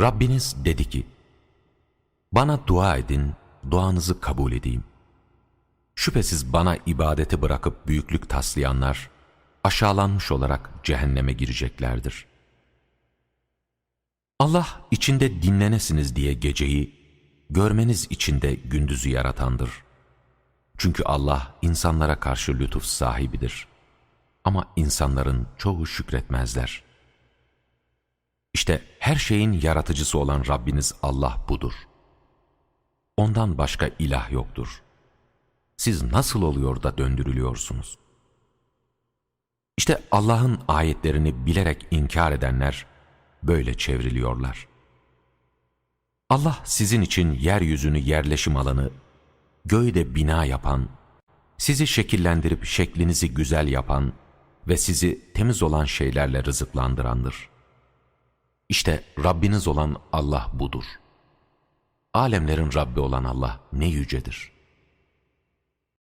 Rabbiniz dedi ki, Bana dua edin, duanızı kabul edeyim. Şüphesiz bana ibadeti bırakıp büyüklük taslayanlar, aşağılanmış olarak cehenneme gireceklerdir. Allah içinde dinlenesiniz diye geceyi, görmeniz için de gündüzü yaratandır. Çünkü Allah insanlara karşı lütuf sahibidir. Ama insanların çoğu şükretmezler. İşte her şeyin yaratıcısı olan Rabbiniz Allah budur. Ondan başka ilah yoktur. Siz nasıl oluyor da döndürülüyorsunuz? İşte Allah'ın ayetlerini bilerek inkar edenler böyle çevriliyorlar. Allah sizin için yeryüzünü yerleşim alanı, göğde bina yapan, sizi şekillendirip şeklinizi güzel yapan ve sizi temiz olan şeylerle rızıklandırandır. İşte Rabbiniz olan Allah budur. Alemlerin Rabbi olan Allah ne yücedir.